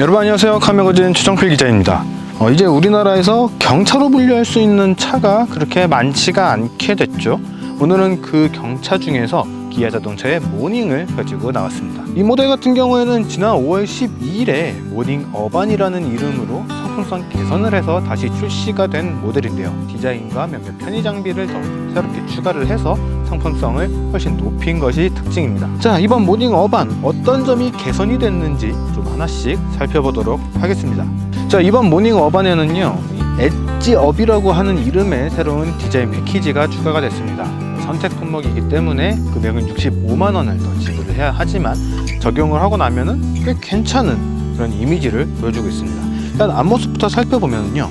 여러분 안녕하세요. 카메거진 최정필 기자입니다. 어, 이제 우리나라에서 경차로 분류할 수 있는 차가 그렇게 많지가 않게 됐죠. 오늘은 그 경차 중에서 기아 자동차의 모닝을 가지고 나왔습니다. 이 모델 같은 경우에는 지난 5월 12일에 모닝 어반이라는 이름으로 상품성 개선을 해서 다시 출시가 된 모델인데요. 디자인과 몇몇 편의 장비를 더 새롭게 추가를 해서 상품성을 훨씬 높인 것이 특징입니다. 자, 이번 모닝 어반 어떤 점이 개선이 됐는지 좀 하나씩 살펴보도록 하겠습니다. 자, 이번 모닝 어반에는요, 이 엣지 업이라고 하는 이름의 새로운 디자인 패키지가 추가가 됐습니다. 선택 품목이기 때문에 금액은 65만 원을 더 지불을 해야 하지만 적용을 하고 나면은 꽤 괜찮은 그런 이미지를 보여주고 있습니다. 일단 앞모습부터 살펴보면요.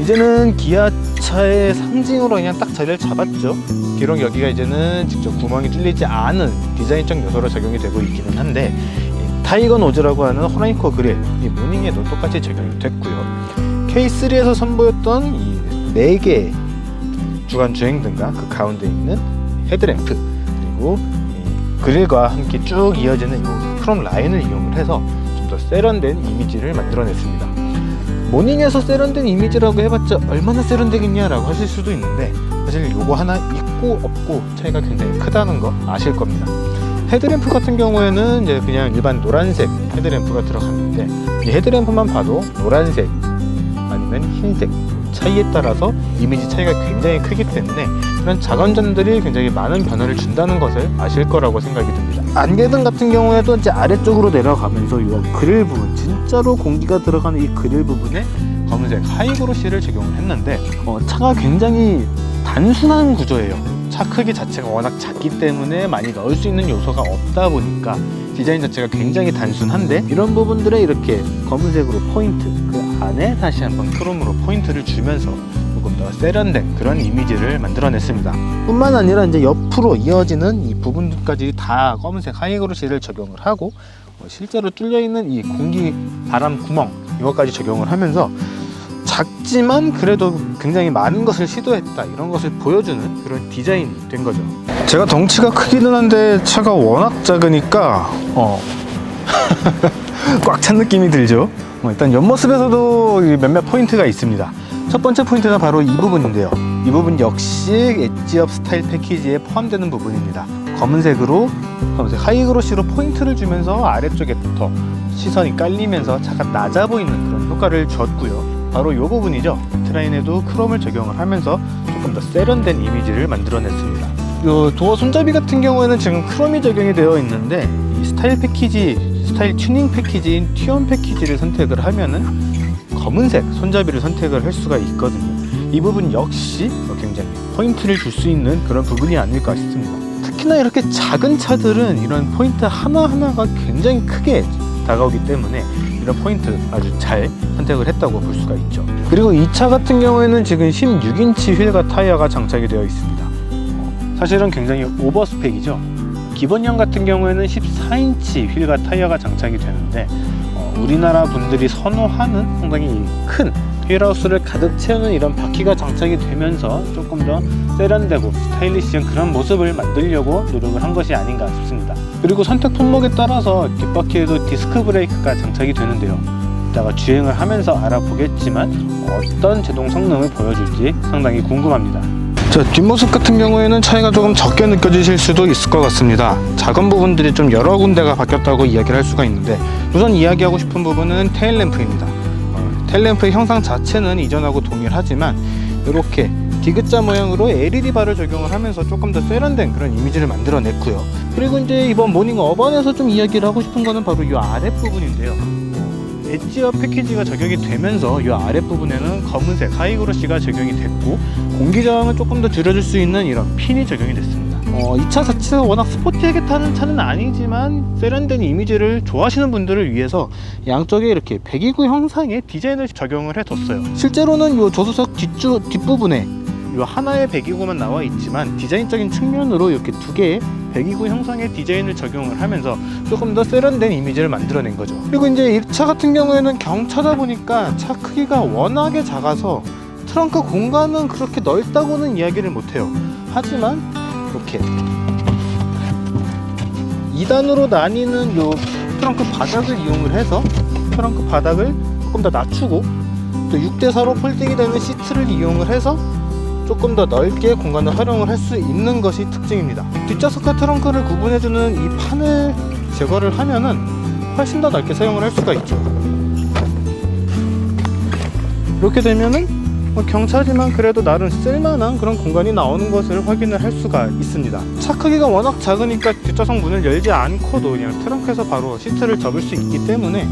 이제는 기아차의 상징으로 그냥 딱 자리를 잡았죠. 비록 여기가 이제는 직접 구멍이 뚫리지 않은 디자인적 요소로 적용이 되고 있기는 한데 이 타이거 노즈라고 하는 호라이코 그릴 이 모닝에도 똑같이 적용이 됐고요. K3에서 선보였던 이 4개 주간 주행 등과 그 가운데 있는 헤드램프 그리고 이 그릴과 함께 쭉 이어지는 이 크롬 라인을 이용을 해서 좀 더 세련된 이미지를 만들어냈습니다. 모닝에서 세련된 이미지라고 해봤자 얼마나 세련되겠냐라고 하실 수도 있는데 사실 요거 하나 있고 없고 차이가 굉장히 크다는 거 아실 겁니다. 헤드램프 같은 경우에는 이제 그냥 일반 노란색 헤드램프가 들어갔는데 이 헤드램프만 봐도 노란색 아니면 흰색 차이에 따라서 이미지 차이가 굉장히 크기 때문에 그런 작은 점들이 굉장히 많은 변화를 준다는 것을 아실 거라고 생각이 듭니다. 안개등 같은 경우에도 이제 아래쪽으로 내려가면서 이 그릴 부분 진짜로 공기가 들어가는 이 그릴 부분에 검은색 하이그로시를 적용을 했는데 어, 차가 굉장히 단순한 구조예요. 차 크기 자체가 워낙 작기 때문에 많이 넣을 수 있는 요소가 없다 보니까 디자인 자체가 굉장히 단순한데 이런 부분들에 이렇게 검은색으로 포인트 그 안에 다시 한번 크롬으로 포인트를 주면서 조금 더 세련된 그런 이미지를 만들어냈습니다. 뿐만 아니라 이제 옆으로 이어지는 이 부분까지 다 검은색 하이그로시를 적용을 하고 어, 실제로 뚫려 있는 이 공기 바람 구멍 이것까지 적용을 하면서 작지만 그래도 굉장히 많은 것을 시도했다 이런 것을 보여주는 그런 디자인이 된 거죠. 제가 덩치가 크기는 한데 차가 워낙 작으니까 어. 꽉 찬 느낌이 들죠. 어, 일단 옆모습에서도 이 몇몇 포인트가 있습니다. 첫 번째 포인트는 바로 이 부분인데요. 이 부분 역시 엣지업 스타일 패키지에 포함되는 부분입니다. 검은색으로 검은색 하이그로시로 포인트를 주면서 아래쪽에부터 시선이 깔리면서 차가 낮아 보이는 그런 효과를 줬고요. 바로 이 부분이죠. 트라인에도 크롬을 적용을 하면서 조금 더 세련된 이미지를 만들어냈습니다. 요 도어 손잡이 같은 경우에는 지금 크롬이 적용이 되어 있는데 이 스타일 패키지, 스타일 튜닝 패키지인 튜온 패키지를 선택을 하면은 검은색 손잡이를 선택을 할 수가 있거든요. 이 부분 역시 굉장히 포인트를 줄 수 있는 그런 부분이 아닐까 싶습니다. 특히나 이렇게 작은 차들은 이런 포인트 하나하나가 굉장히 크게 다가오기 때문에 이런 포인트 아주 잘 선택을 했다고 볼 수가 있죠. 그리고 이 차 같은 경우에는 지금 16인치 휠과 타이어가 장착이 되어 있습니다. 어, 사실은 굉장히 오버 스펙이죠. 기본형 같은 경우에는 14인치 휠과 타이어가 장착이 되는데 어, 우리나라 분들이 선호하는 상당히 큰 휠하우스를 가득 채우는 이런 바퀴가 장착이 되면서 조금 더 세련되고 스타일리시한 그런 모습을 만들려고 노력을 한 것이 아닌가 싶습니다. 그리고 선택 품목에 따라서 뒷바퀴에도 디스크 브레이크가 장착이 되는데요. 이따가 주행을 하면서 알아보겠지만 어떤 제동 성능을 보여줄지 상당히 궁금합니다. 자, 뒷모습 같은 경우에는 차이가 조금 적게 느껴지실 수도 있을 것 같습니다. 작은 부분들이 좀 여러 군데가 바뀌었다고 이야기를 할 수가 있는데 우선 이야기하고 싶은 부분은 테일램프입니다. 어, 테일램프의 형상 자체는 이전하고 동일하지만 이렇게 디귿자 모양으로 LED 바를 적용을 하면서 조금 더 세련된 그런 이미지를 만들어냈고요. 그리고 이제 이번 모닝 어반에서 좀 이야기를 하고 싶은 거는 바로 이 아랫부분인데요. 엣지어 패키지가 적용이 되면서 이 아랫부분에는 검은색 하이그로시가 적용이 됐고 공기 저항을 조금 더 줄여줄 수 있는 이런 핀이 적용이 됐습니다. 어, 이 차 자체가 워낙 스포티하게 타는 차는 아니지만 세련된 이미지를 좋아하시는 분들을 위해서 양쪽에 이렇게 배기구 형상의 디자인을 적용을 해뒀어요. 실제로는 이 조수석 뒷주, 뒷부분에 이 하나의 배기구만 나와 있지만 디자인적인 측면으로 이렇게 두 개의 배기구 형상의 디자인을 적용을 하면서 조금 더 세련된 이미지를 만들어낸 거죠. 그리고 이제 이 차 같은 경우에는 경차다 보니까 차 크기가 워낙에 작아서 트렁크 공간은 그렇게 넓다고는 이야기를 못해요. 하지만 이렇게 2단으로 나뉘는 요 트렁크 바닥을 이용을 해서 트렁크 바닥을 조금 더 낮추고 또 6대4로 폴딩이 되는 시트를 이용을 해서 조금 더 넓게 공간을 활용을 할 수 있는 것이 특징입니다. 뒷좌석과 트렁크를 구분해주는 이 판을 제거를 하면은 훨씬 더 넓게 사용을 할 수가 있죠. 이렇게 되면은 뭐 경차지만 그래도 나름 쓸만한 그런 공간이 나오는 것을 확인을 할 수가 있습니다. 차 크기가 워낙 작으니까 뒷좌석 문을 열지 않고도 그냥 트렁크에서 바로 시트를 접을 수 있기 때문에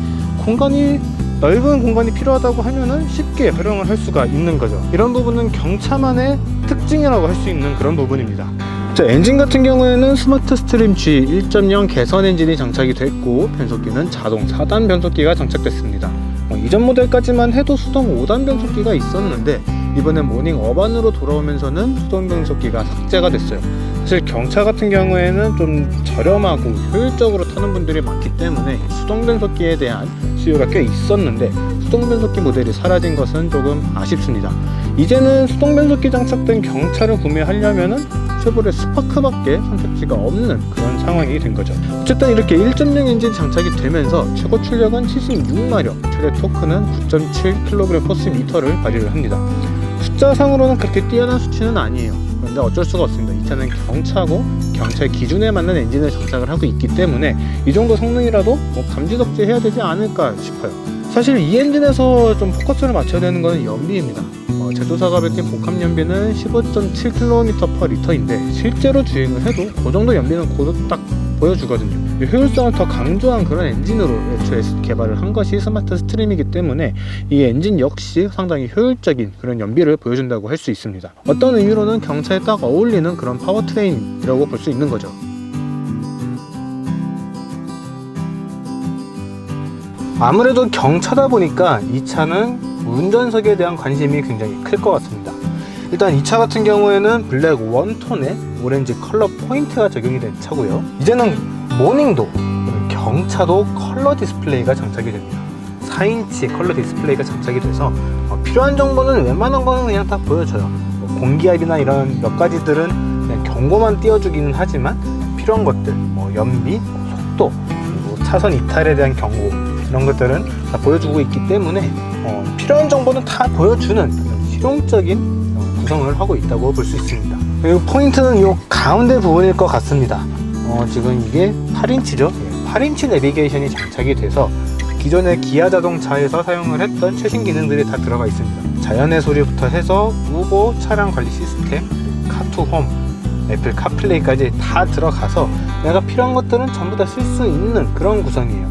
공간이 넓은 공간이 필요하다고 하면은 쉽게 활용을 할 수가 있는 거죠. 이런 부분은 경차만의 특징이라고 할 수 있는 그런 부분입니다. 자, 엔진 같은 경우에는 스마트 스트림 G 1.0 개선 엔진이 장착이 됐고 변속기는 자동 4단 변속기가 장착됐습니다. 어, 이전 모델까지만 해도 수동 5단 변속기가 있었는데 이번에 모닝 어반으로 돌아오면서는 수동 변속기가 삭제가 됐어요. 사실 경차 같은 경우에는 좀 저렴하고 효율적으로 타는 분들이 많기 때문에 수동 변속기에 대한 수요가 꽤 있었는데 수동 변속기 모델이 사라진 것은 조금 아쉽습니다. 이제는 수동 변속기 장착된 경차를 구매하려면은 쉐보레 스파크밖에 선택지가 없는 그런 상황이 된 거죠. 어쨌든 이렇게 1.0 엔진 장착이 되면서 최고 출력은 76마력, 최대 토크는 9.7kg 포스 미터를 발휘를 합니다. 숫자상으로는 그렇게 뛰어난 수치는 아니에요. 그런데 어쩔 수가 없습니다. 이 차는 경차고 경차의 기준에 맞는 엔진을 장착을 하고 있기 때문에 이 정도 성능이라도 뭐 감지덕지 해야 되지 않을까 싶어요. 사실 이 엔진에서 좀 포커스를 맞춰야 되는 것은 연비입니다. 어, 제조사가 밝힌 복합 연비는 15.7km/L인데 실제로 주행을 해도 그 정도 연비는 고도 딱 보여주거든요. 이 효율성을 더 강조한 그런 엔진으로 애초에 개발을 한 것이 스마트 스트림이기 때문에 이 엔진 역시 상당히 효율적인 그런 연비를 보여준다고 할 수 있습니다. 어떤 의미로는 경차에 딱 어울리는 그런 파워트레인이라고 볼 수 있는 거죠. 아무래도 경차다 보니까 이 차는 운전석에 대한 관심이 굉장히 클 것 같습니다. 일단 이 차 같은 경우에는 블랙 원톤에 오렌지 컬러 포인트가 적용이 된 차고요. 이제는 모닝도 경차도 컬러 디스플레이가 장착이 됩니다. 4인치 컬러 디스플레이가 장착이 돼서 어, 필요한 정보는 웬만한 거는 그냥 다 보여줘요. 뭐 공기압이나 이런 몇 가지들은 경고만 띄워주기는 하지만 필요한 것들, 뭐 연비, 뭐 속도, 그리고 차선 이탈에 대한 경고 이런 것들은 다 보여주고 있기 때문에 어, 필요한 정보는 다 보여주는 실용적인 어, 구성을 하고 있다고 볼 수 있습니다. 그리고 포인트는 이 가운데 부분일 것 같습니다. 어, 지금 이게 8인치죠. 8인치 내비게이션이 장착이 돼서 기존의 기아 자동차에서 사용을 했던 최신 기능들이 다 들어가 있습니다. 자연의 소리부터 해서 우보 차량 관리 시스템, 카투홈, 애플 카플레이까지 다 들어가서 내가 필요한 것들은 전부 다 쓸 수 있는 그런 구성이에요.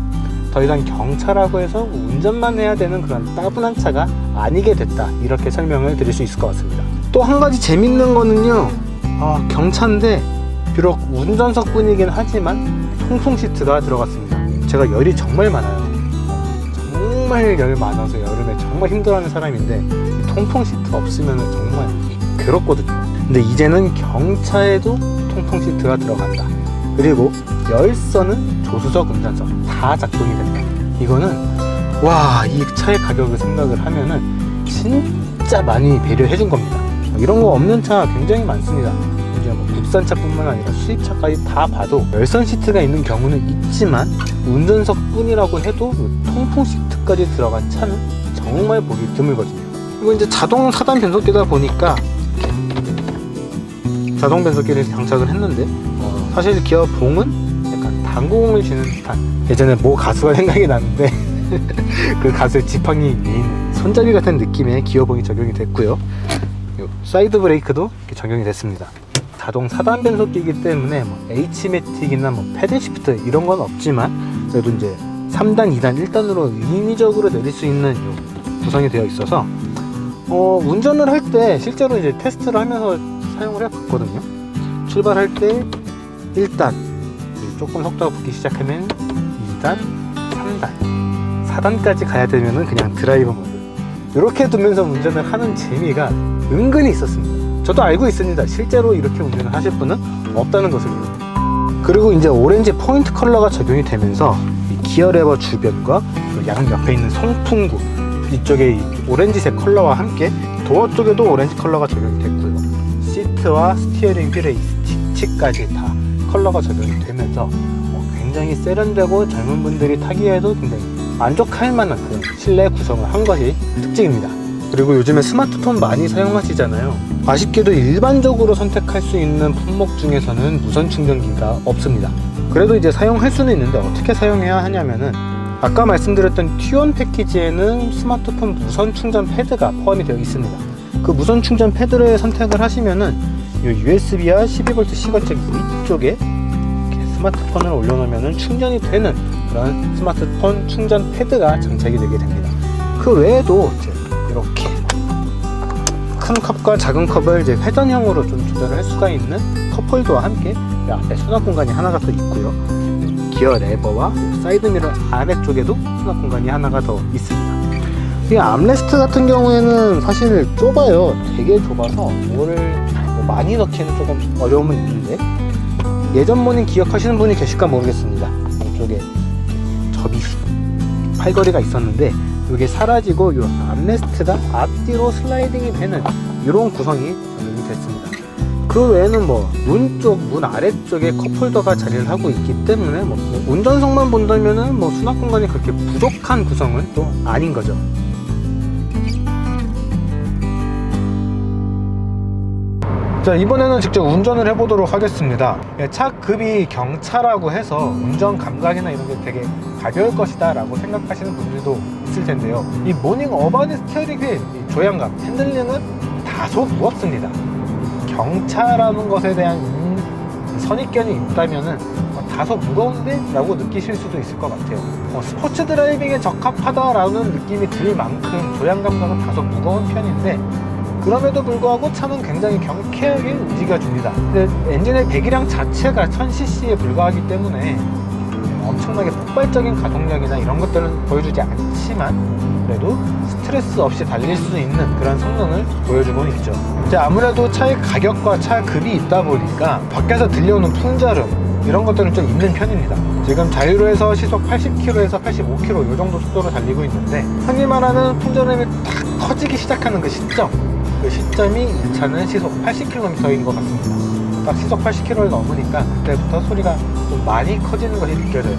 더 이상 경차라고 해서 운전만 해야 되는 그런 따분한 차가 아니게 됐다. 이렇게 설명을 드릴 수 있을 것 같습니다. 또 한 가지 재밌는 거는요. 아, 경차인데 비록 운전석뿐이긴 하지만 통풍 시트가 들어갔습니다. 제가 열이 정말 많아요. 정말 열 많아서 여름에 정말 힘들어하는 사람인데 이 통풍 시트 없으면 정말 괴롭거든요. 근데 이제는 경차에도 통풍 시트가 들어간다. 그리고 열선은 조수석, 운전석 다 작동이 된다. 이거는 와 이 차의 가격을 생각을 하면은 진짜 많이 배려해 준 겁니다. 이런 거 없는 차 굉장히 많습니다. 국산차뿐만 아니라 수입차까지 다 봐도 열선 시트가 있는 경우는 있지만 운전석뿐이라고 해도 그 통풍 시트까지 들어간 차는 정말 보기 드물거든요. 그리고 이제 자동 4단 변속기다 보니까 자동 변속기를 장착을 했는데 어, 사실 기어 봉은 약간 당구공을 치는 듯한 예전에 모 가수가 생각이 나는데 그 가수의 지팡이 있는 손잡이 같은 느낌의 기어봉이 적용이 됐고요. 요 사이드 브레이크도 적용이 됐습니다. 자동 4단 변속기이기 때문에 뭐 H매틱이나 뭐 패들 시프트 이런 건 없지만 그래도 이제 3단, 2단, 1단으로 인위적으로 내릴 수 있는 요 구성이 되어 있어서 어, 운전을 할 때 실제로 이제 테스트를 하면서 사용을 해봤거든요. 출발할 때 1단, 조금 속도가 붙기 시작하면 2단, 3단, 4단까지 가야 되면은 그냥 드라이브 모드. 이렇게 두면서 운전을 하는 재미가 은근히 있었습니다. 저도 알고 있습니다. 실제로 이렇게 운전을 하실 분은 없다는 것을요. 그리고 이제 오렌지 포인트 컬러가 적용이 되면서 이 기어 레버 주변과 그양 옆에 있는 송풍구 이쪽에 이 오렌지색 컬러와 함께 도어 쪽에도 오렌지 컬러가 적용이 됐고요. 시트와 스티어링 휠의 이 스티치까지 다 컬러가 적용이 되면서 어, 굉장히 세련되고 젊은 분들이 타기에도 굉장히 만족할 만한 그런 실내 구성을 한 것이 특징입니다. 그리고 요즘에 스마트폰 많이 사용하시잖아요. 아쉽게도 일반적으로 선택할 수 있는 품목 중에서는 무선 충전기가 없습니다. 그래도 이제 사용할 수는 있는데 어떻게 사용해야 하냐면은 아까 말씀드렸던 T1 패키지에는 스마트폰 무선 충전 패드가 포함이 되어 있습니다. 그 무선 충전 패드를 선택을 하시면은 이 USB와 12V C거책 위쪽에 스마트폰을 올려놓으면 충전이 되는 그런 스마트폰 충전 패드가 장착이 되게 됩니다. 그 외에도 이제 이렇게 큰 컵과 작은 컵을 이제 회전형으로 좀 조절을 할 수가 있는 컵홀더와 함께 이 앞에 수납 공간이 하나가 더 있고요. 기어 레버와 사이드 미러 아래쪽에도 수납 공간이 하나가 더 있습니다. 이 암레스트 같은 경우에는 사실 좁아요. 되게 좁아서 뭐를 뭐 많이 넣기는 조금 어려움은 있는데 예전 모닝 기억하시는 분이 계실까 모르겠습니다. 이쪽에 접이수 팔걸이가 있었는데 이게 사라지고 이 암레스트가 앞뒤로 슬라이딩이 되는 이런 구성이 적용이 됐습니다. 그 외에는 뭐 문 쪽, 문 아래쪽에 컵홀더가 자리를 하고 있기 때문에 뭐 운전석만 본다면은 뭐 수납 공간이 그렇게 부족한 구성은 또 아닌 거죠. 자 이번에는 직접 운전을 해보도록 하겠습니다 예, 차 급이 경차라고 해서 운전 감각이나 이런 게 되게 가벼울 것이다 라고 생각하시는 분들도 있을 텐데요 이 모닝 어바니 스티어링 휠이 조향감 핸들링은 다소 무겁습니다 경차라는 것에 대한 인- 선입견이 있다면은 어, 다소 무거운데? 라고 느끼실 수도 있을 것 같아요 어, 스포츠 드라이빙에 적합하다라는 느낌이 들 만큼 조향 감각은 다소 무거운 편인데 그럼에도 불구하고 차는 굉장히 경쾌하게 움직여줍니다. 근데 엔진의 배기량 자체가 1000cc에 불과하기 때문에 엄청나게 폭발적인 가동력이나 이런 것들은 보여주지 않지만 그래도 스트레스 없이 달릴 수 있는 그런 성능을 보여주고 있죠. 이제 아무래도 차의 가격과 차 급이 있다 보니까 밖에서 들려오는 풍절음 이런 것들은 좀 있는 편입니다. 지금 자유로에서 시속 80km에서 85km 이 정도 속도로 달리고 있는데 흔히 말하는 풍절음이 딱 커지기 시작하는 그 시점 그 시점이 이 차는 시속 80km인 것 같습니다. 딱 시속 80km를 넘으니까 그때부터 소리가 좀 많이 커지는 것이 느껴져요.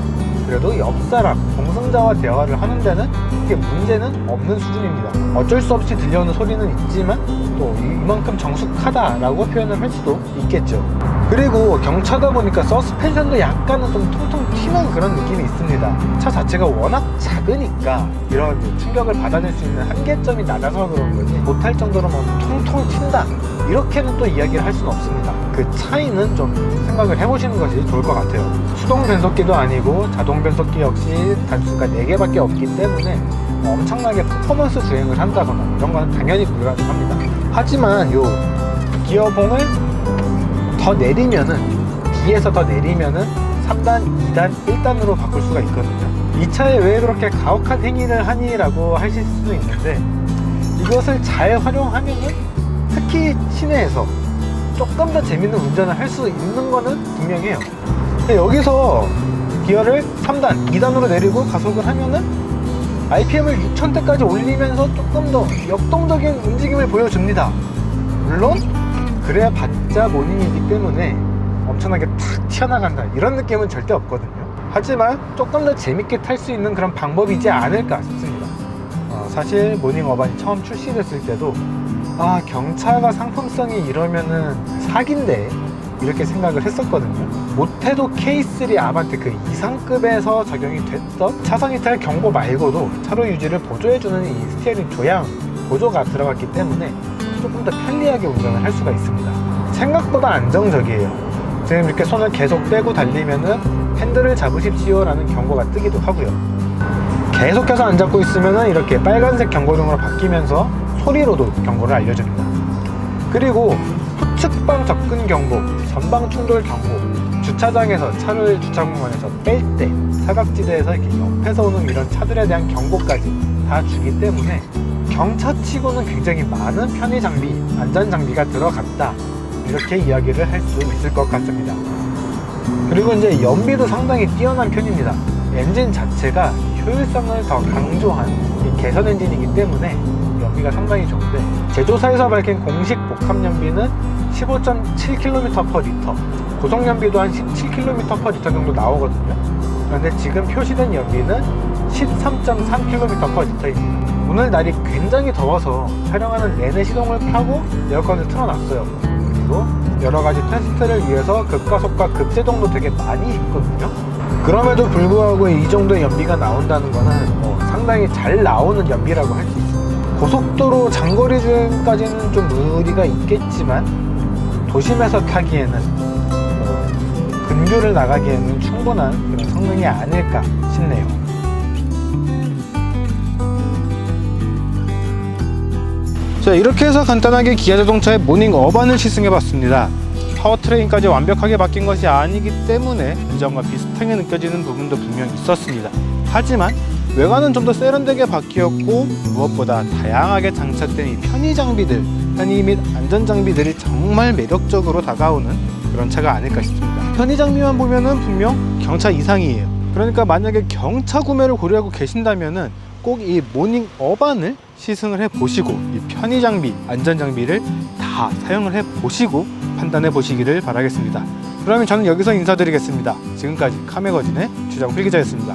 그래도 옆 사람, 동승자와 대화를 하는 데는 크게 문제는 없는 수준입니다. 어쩔 수 없이 들려오는 소리는 있지만 또 이만큼 정숙하다라고 표현을 할 수도 있겠죠. 그리고 경차다 보니까 서스펜션도 약간은 좀 통통 튀는 그런 느낌이 있습니다. 차 자체가 워낙 작으니까 이런 충격을 받아낼 수 있는 한계점이 낮아서 그런 거지 못할 정도로 뭐 통통 튄다 이렇게는 또 이야기를 할 수는 없습니다. 그 차이는 좀 생각을 해보시는 것이 좋을 것 같아요. 수동 변속기도 아니고 자동 변속기 역시 단수가 4개밖에 없기 때문에 뭐 엄청나게 퍼포먼스 주행을 한다거나 이런 거는 당연히 불가능합니다. 하지만 요 기어봉을 더 내리면은 D에서 더 내리면은 3단, 2단, 1단으로 바꿀 수가 있거든요. 이 차에 왜 그렇게 가혹한 행위를 하니 라고 하실 수도 있는데 이것을 잘 활용하면은 특히 시내에서 조금 더 재밌는 운전을 할 수 있는 거는 분명해요. 여기서 기어를 3단, 2단으로 내리고 가속을 하면은 RPM을 6000대까지 올리면서 조금 더 역동적인 움직임을 보여줍니다. 물론 그래야 봤자 모닝이기 때문에 엄청나게 탁 튀어나간다 이런 느낌은 절대 없거든요 하지만 조금 더 재밌게 탈 수 있는 그런 방법이지 않을까 싶습니다 어, 사실 모닝 어반이 처음 출시됐을 때도 아 경차가 상품성이 이러면은 사기인데 이렇게 생각을 했었거든요 못해도 K3 아반떼 그 이상급에서 적용이 됐던 차선 이탈 경보 말고도 차로 유지를 보조해주는 이 스티어링 조향 보조가 들어갔기 때문에 조금 더 편리하게 운전을 할 수가 있습니다. 생각보다 안정적이에요. 지금 이렇게 손을 계속 빼고 달리면은 핸들을 잡으십시오 라는 경고가 뜨기도 하고요. 계속해서 안 잡고 있으면은 이렇게 빨간색 경고등으로 바뀌면서 소리로도 경고를 알려줍니다. 그리고 후측방 접근 경보, 전방 충돌 경보, 주차장에서 차를 주차 공간에서 뺄 때, 사각지대에서 이렇게 옆에서 오는 이런 차들에 대한 경고까지 다 주기 때문에 경차치고는 굉장히 많은 편의 장비, 안전 장비가 들어갔다. 이렇게 이야기를 할 수 있을 것 같습니다. 그리고 이제 연비도 상당히 뛰어난 편입니다. 엔진 자체가 효율성을 더 강조한 이 개선 엔진이기 때문에 연비가 상당히 좋은데 제조사에서 밝힌 공식 복합 연비는 15.7km/리터 고속 연비도 한 17km/리터 정도 나오거든요. 그런데 지금 표시된 연비는 13.3km per 리터입니다. 오늘 날이 굉장히 더워서 촬영하는 내내 시동을 켜고 에어컨을 틀어놨어요. 그리고 여러 가지 테스트를 위해서 급가속과 급제동도 되게 많이 했거든요. 그럼에도 불구하고 이 정도의 연비가 나온다는 거는 뭐 상당히 잘 나오는 연비라고 할 수 있습니다. 고속도로 장거리 주행까지는 좀 무리가 있겠지만 도심에서 타기에는 뭐 근교를 나가기에는 충분한 그런 성능이 아닐까 싶네요. 자 이렇게 해서 간단하게 기아 자동차의 모닝 어반을 시승해봤습니다. 파워트레인까지 완벽하게 바뀐 것이 아니기 때문에 이전과 비슷하게 느껴지는 부분도 분명 있었습니다. 하지만 외관은 좀 더 세련되게 바뀌었고 무엇보다 다양하게 장착된 이 편의 장비들, 편의 및 안전 장비들이 정말 매력적으로 다가오는 그런 차가 아닐까 싶습니다. 편의 장비만 보면은 분명 경차 이상이에요. 그러니까 만약에 경차 구매를 고려하고 계신다면은 꼭 이 모닝 어반을 시승을 해 보시고 이 편의 장비, 안전 장비를 다 사용을 해 보시고 판단해 보시기를 바라겠습니다. 그러면 저는 여기서 인사드리겠습니다. 지금까지 카메거진의 주장 필기자였습니다.